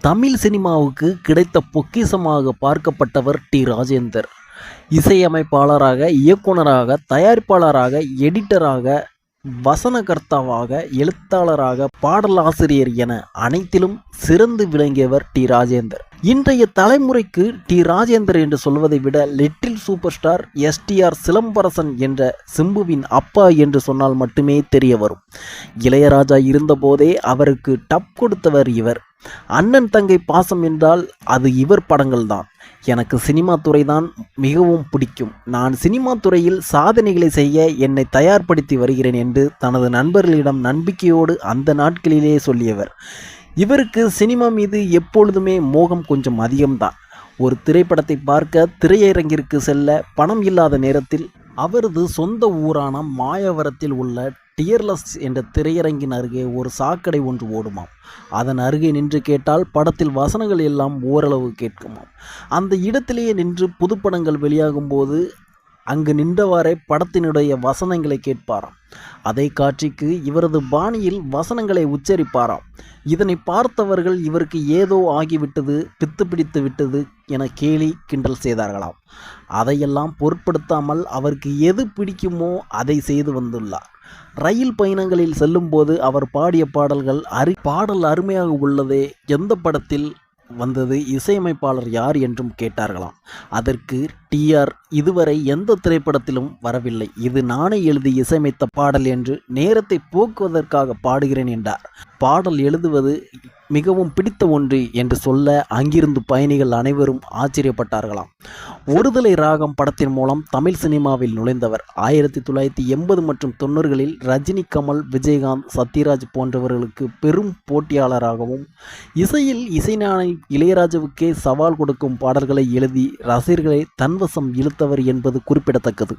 தமிழ் சினிமாவுக்கு கிடைத்த பொக்கிஷமாக பார்க்கப்பட்டவர் டி. ராஜேந்தர். இசையமைப்பாளராக இயக்குனராக தயாரிப்பாளராக எடிட்டராக வசனகர்த்தாவாக எழுத்தாளராக பாடலாசிரியர் என அனைத்திலும் சிறந்து விளங்கியவர் டி. ராஜேந்தர். இன்றைய தலைமுறைக்கு டி ராஜேந்தர் என்று சொல்வதை விட little super star STR Silambarasan என்ற சிம்புவின் அப்பா என்று சொன்னால் மட்டுமே தெரிய வரும். இளையராஜா இருந்தபோதே அவருக்கு டப் கொடுத்தவர் இவர். அண்ணன் தங்கை பாசம் என்றால் அது இவர் படங்கள் தான் எனக்கு சினிமா துறை தான் மிகவும் பிடிக்கும். நான் சினிமா துறையில் சாதனைகளை செய்ய என்னை தயார்படுத்தி வருகிறேன் என்று தனது நண்பர்களிடம் நம்பிக்கையோடு அந்த நாட்களிலே சொல்லியவர். இவருக்கு சினிமா மீது எப்பொழுதுமே மோகம் கொஞ்சம் அதிகம்தான். ஒரு திரைப்படத்தை பார்க்க திரையரங்கிற்கு செல்ல பணம் இல்லாத நேரத்தில் அவரது சொந்த ஊரான மாயவரத்தில் உள்ள டியர்லஸ் என்ற திரையரங்கின் அருகே ஒரு சாக்கடை ஒன்று ஓடுமாம். அதன் அருகே நின்று கேட்டால் படத்தில் வசனங்கள் எல்லாம் ஓரளவு கேட்குமாம். அந்த இடத்திலேயே நின்று புதுப்படங்கள் வெளியாகும் போது அங்கு நின்றவாறே படத்தினுடைய வசனங்களை கேட்பாராம். அதை காட்சிக்கு இவரது பாணியில் வசனங்களை உச்சரிப்பாராம். இதனை பார்த்தவர்கள் இவருக்கு ஏதோ ஆகிவிட்டது பித்து பிடித்து விட்டது என கேலி கிண்டல் செய்தார்களாம். அதையெல்லாம் பொருட்படுத்தாமல் அவருக்கு எது பிடிக்குமோ அதை செய்து வந்துள்ளார். ரயில் பயணங்களில் செல்லும்போது அவர் பாடிய பாடல்கள் அரு பாடல் அருமையாக உள்ளதே எந்த படத்தில் வந்தது இசையமைப்பாளர் யார் என்றும் கேட்டார்களாம். அதற்கு டிஆர் இதுவரை எந்த திரைப்படத்திலும் வரவில்லை. இது நானே எழுதி இசையமைத்த பாடல் என்று நேரத்தை போக்குவதற்காக பாடுகிறேன் என்றார். பாடல் எழுதுவது மிகவும் பிடித்த ஒன்று என்று சொல்ல அங்கிருந்து பயணிகள் அனைவரும் ஆச்சரியப்பட்டார்களாம். ஒருதலை ராகம் படத்தின் மூலம் தமிழ் சினிமாவில் நுழைந்தவர். ஆயிரத்தி தொள்ளாயிரத்தி எண்பது மற்றும் தொண்ணூறுகளில் ரஜினி கமல் விஜயகாந்த் சத்யராஜ் போன்றவர்களுக்கு பெரும் போட்டியாளராகவும் இசையில் இசைஞானி இளையராஜாவுக்கே சவால் கொடுக்கும் பாடல்களை எழுதி ரசிகர்களை தன் தன்வசம் இழுத்தவர் என்பது குறிப்பிடத்தக்கது.